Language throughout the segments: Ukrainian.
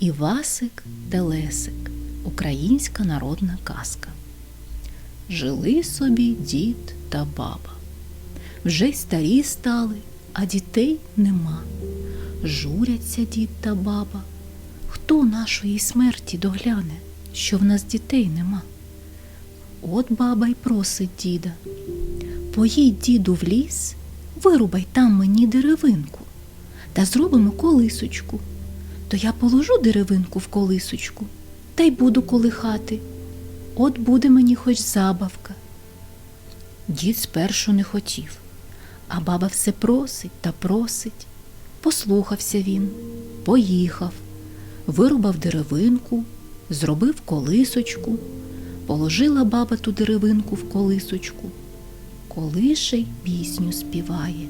Івасик Телесик Українська народна казка. Жили собі дід та баба. Вже й старі стали, а дітей нема. Журяться дід та баба. Хто нашої смерті догляне, що в нас дітей нема? От баба й просить діда. Поїдь, діду, в ліс, вирубай там мені деревинку та зробимо колисочку. То я положу деревинку в колисочку та й буду колихати. От буде мені хоч забавка. Дід спершу не хотів, а баба все просить та просить. Послухався він, поїхав, вирубав деревинку, зробив колисочку, положила баба ту деревинку в колисочку, колише й пісню співає.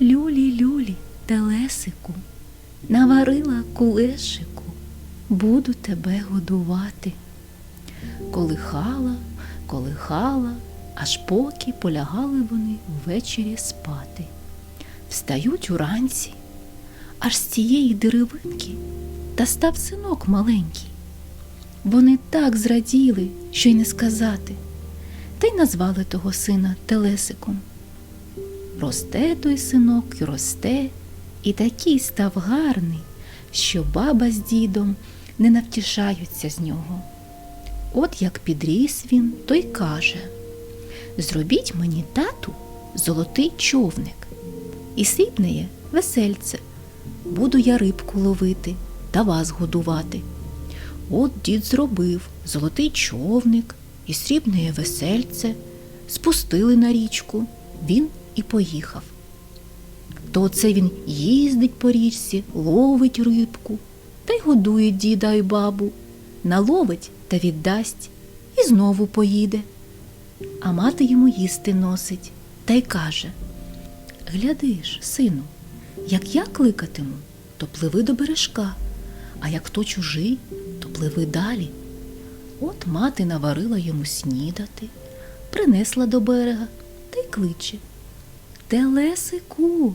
Люлі, люлі, телесику, наварила кулешику, буду тебе годувати. Колихала, колихала, аж поки полягали вони ввечері спати. Встають уранці, аж з цієї деревинки та став синок маленький. Вони так зраділи, що й не сказати, та й назвали того сина Телесиком. Росте той синок і росте, і такий став гарний, що баба з дідом не навтішаються з нього. От як підріс він, то й каже Зробіть мені тату золотий човник, і срібнеє весельце. Буду я рибку ловити та вас годувати. От дід зробив золотий човник і срібне весельце, спустили на річку, він і поїхав. То оце він їздить по річці, ловить рибку та й годує діда й бабу, наловить та віддасть і знову поїде. А мати йому їсти носить та й каже Гляди ж, сину, як я кликатиму, то пливи до бережка, а як хто чужий, то пливи далі. От мати наварила йому снідати, принесла до берега та й кличе. Телесику,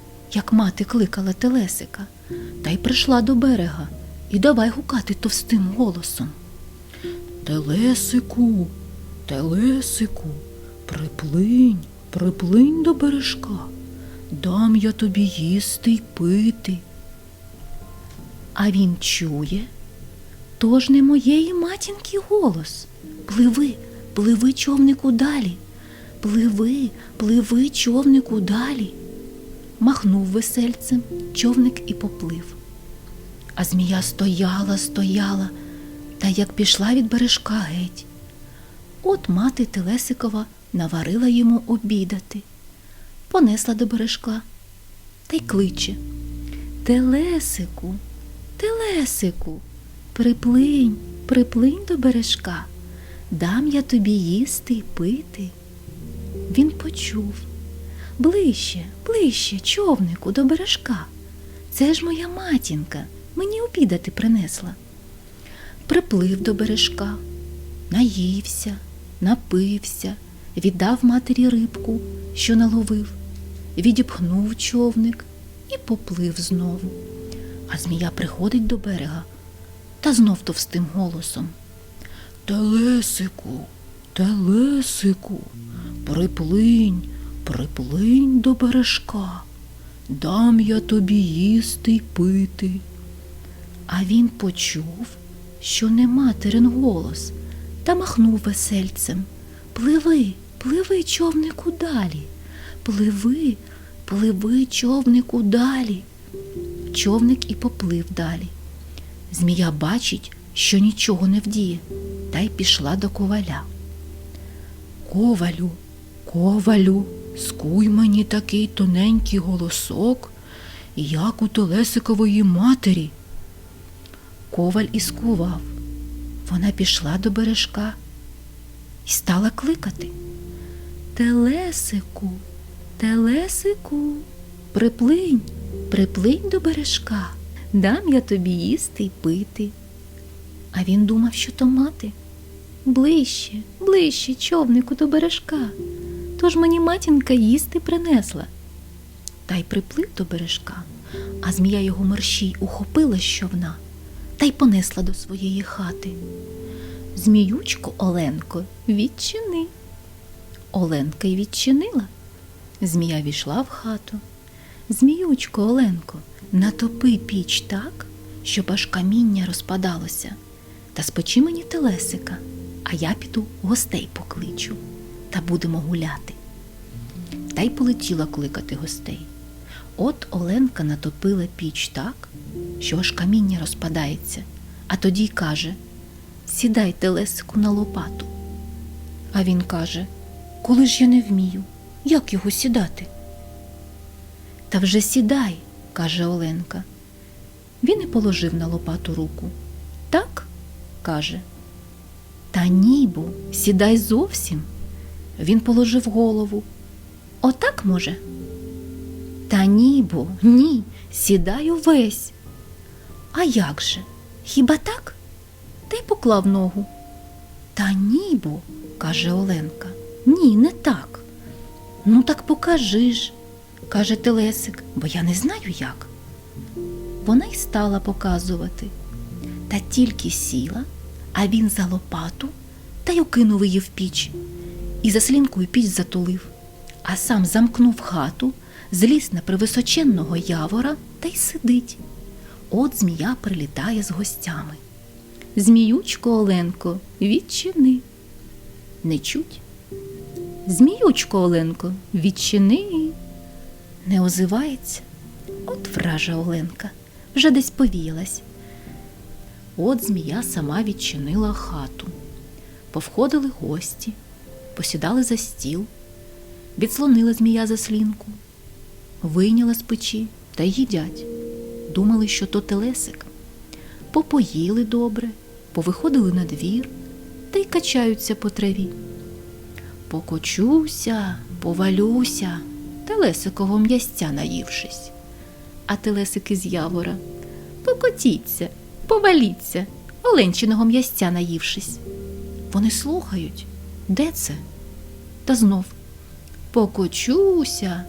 як мати кликала Телесика, та й прийшла до берега і давай гукати товстим голосом. Телесику, телесику, приплинь, приплинь до бережка, дам я тобі їсти й пити. А він чує, то ж не моєї матінки голос. Пливи, пливи, човнику далі. Пливи, пливи, човнику далі. Махнув весельцем, човник і поплив. А змія стояла, стояла, та як пішла від бережка геть. От мати Телесикова наварила йому обідати, понесла до бережка та й кличе Телесику, Телесику, приплинь, приплинь до бережка, дам я тобі їсти й пити. Він почув ближче, ближче, човнику, до бережка. Це ж моя матінка, мені обідати принесла. Приплив до бережка, наївся, напився, віддав матері рибку, що наловив, відіпхнув човник і поплив знову. А змія приходить до берега та знов товстим голосом. Телесику, телесику, приплинь, приплинь до бережка, дам я тобі їсти й пити. А він почув, що не материн голос, та махнув весельцем. Пливи, пливи, човнику далі, пливи, пливи, човнику далі. Човник і поплив далі. Змія бачить, що нічого не вдіє, та й пішла до коваля. Ковалю, ковалю, скуй мені такий тоненький голосок, як у Телесикової матері. коваль і скував. Вона пішла до бережка і стала кликати. Телесику, телесику, приплинь, приплинь до бережка, дам я тобі їсти й пити. А він думав, що то мати. Ближче, ближче, човнику до бережка. Тож мені матінка їсти принесла. Та й приплив до бережка, а змія його мерщій ухопила з човна та й понесла до своєї хати. Зміючко Оленко, відчини. Оленка й відчинила. Змія війшла в хату. Зміючко Оленко, натопи піч так, щоб аж каміння розпадалося, та спечи мені телесика, а я піду гостей покличу та будемо гуляти. Та й полетіла кликати гостей. От Оленка натопила піч так, що аж каміння розпадається, а тоді й каже Сідай телесику на лопату. А він каже Коли ж я не вмію, як його сідати? Та вже сідай, каже Оленка. Він і положив на лопату руку. Так? каже. Та ні, бо сідай зовсім. Він положив голову. Отак може? Та ні, бо ні, сідаю весь. А як же? Хіба так? Та й поклав ногу. Та ні, бо, каже Оленка. Ні, не так. Ну так покажи ж, каже Телесик, бо я не знаю як. Вона й стала показувати. Та тільки сіла, а він за лопату та й окинув її в піч. І заслінкою піч затулив, а сам замкнув хату, зліз на привисоченного явора та й сидить. От змія прилітає з гостями. Зміючко Оленко, відчини. Не чуть. Зміючко Оленко, відчини. Не озивається. От вража Оленка, вже десь повіялась. От змія сама відчинила хату. Повходили гості, посідали за стіл, відслонила змія заслінку, вийняла з печі та їдять. Думали, що то телесик. Попоїли добре, повиходили на двір та й качаються по траві. Покочуся, повалюся, телесикового м'ястя наївшись. А телесики з явора покотіться, поваліться, оленчиного м'ястя наївшись. Вони слухають, де це? Та знов покочуся,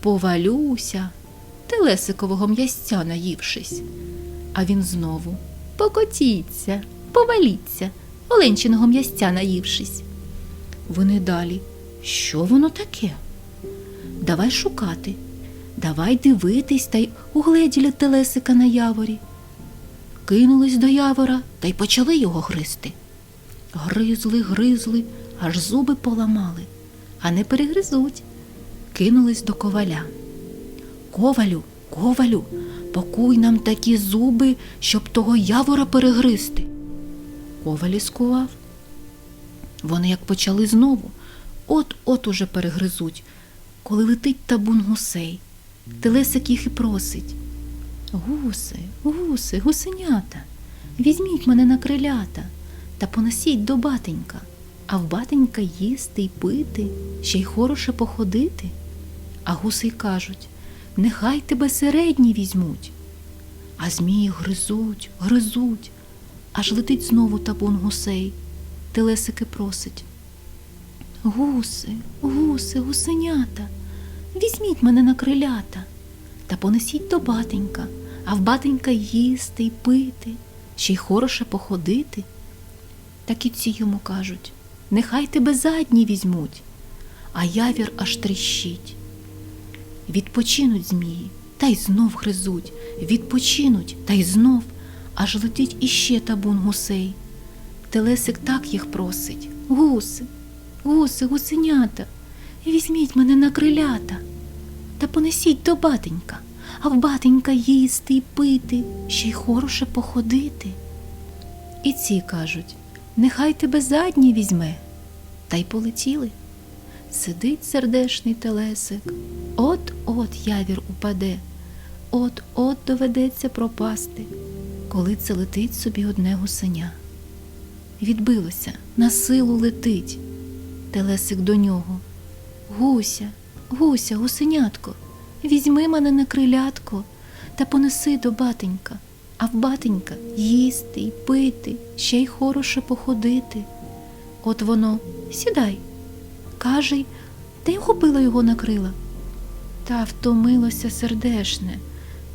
повалюся, телесикового м'ястя наївшись. А він знову покотіться, поваліться, оленчиного м'ястя наївшись. Вони далі. Що воно таке? Давай шукати, давай дивитись та й угледіли телесика на яворі. Кинулись до явора та й почали його гризти. Гризли, гризли, аж зуби поламали, а не перегризуть. Кинулись до коваля. Ковалю, ковалю, покуй нам такі зуби, щоб того явора перегризти. Коваль скував. Вони як почали знову, от-от уже перегризуть, коли летить табун гусей. Телесик їх і просить. Гуси, гуси, гусенята, візьміть мене на крилята та понесіть до батенька, а в батенька їсти й пити, ще й хороше походити. А гуси кажуть нехай тебе середні візьмуть. А змії гризуть, гризуть, аж летить знову табун гусей. Телесики просить. Гуси, гуси, гусенята, візьміть мене на крилята та понесіть до батенька, а в батенька їсти й пити, ще й хороше походити. Так і ці йому кажуть нехай тебе задні візьмуть, а явір аж тріщить. Відпочинуть змії, та й знов гризуть, відпочинуть, та й знов, аж летить іще табун гусей. Телесик так їх просить гуси, гуси, гусенята, візьміть мене на крилята та понесіть до батенька, а в батенька їсти й пити, ще й хороше походити. І ці кажуть нехай тебе задні візьме, та й полетіли. Сидить сердешний телесик, от-от явір упаде, от-от доведеться пропасти. коли це летить собі одне гусеня. Відбилося, на силу летить. Телесик до нього. Гуся, гуся, гусенятко, візьми мене на крилятко та понеси до батенька, а в батенька їсти й пити, ще й хороше походити. От воно, сідай, каже, та й вхопила його на крила. Та втомилося сердешне,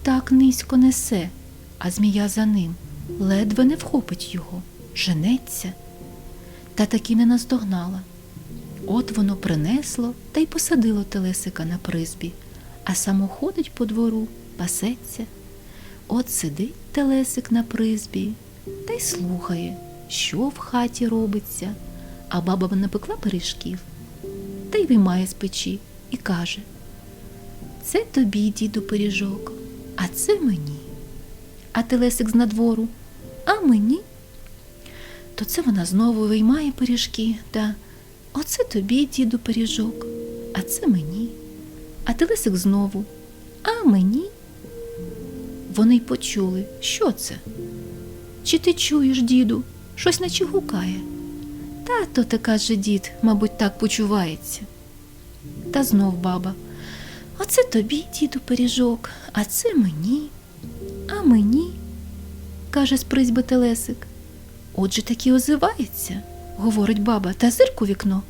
так низько несе, а змія за ним ледве не вхопить його, женеться. Та таки не наздогнала. От воно принесло та й посадило телесика на призбі, а само ходить по двору, пасеться. От сидить телесик на призбі та й слухає, що в хаті робиться, а баба напекла пиріжків та й виймає з печі і каже: Це тобі, діду, пиріжок, а це мені. А телесик з надвору, а мені. То це вона знову виймає пиріжки та оце тобі, діду, пиріжок, а це мені. А телесик знову, а мені. Вони й почули, що це? Чи ти чуєш, діду, щось наче гукає? Та ти каже дід, мабуть, так почувається. Та знов баба. Оце тобі, діду, пиріжок, а це мені, а мені, каже з призьби телесик. Отже таки озивається, говорить баба, та зирк у вікно.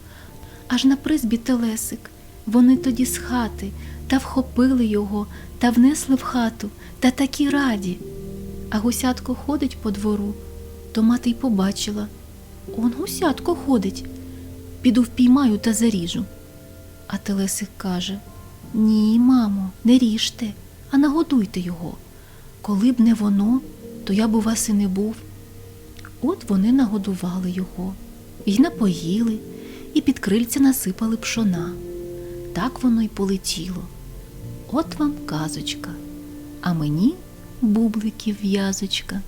Аж на призбі телесик. Вони тоді з хати та вхопили його та внесли в хату, та такі раді. А гусятко ходить по двору, то мати й побачила. Он гусятко ходить. Піду впіймаю та заріжу. А телесик каже: Ні, мамо, не ріжте, а нагодуйте його. Коли б не воно, то я б у вас і не був. От вони нагодували його, й напоїли, і під крильця насипали пшона. Так воно й полетіло. От вам казочка, а мені бубликів в'язочка.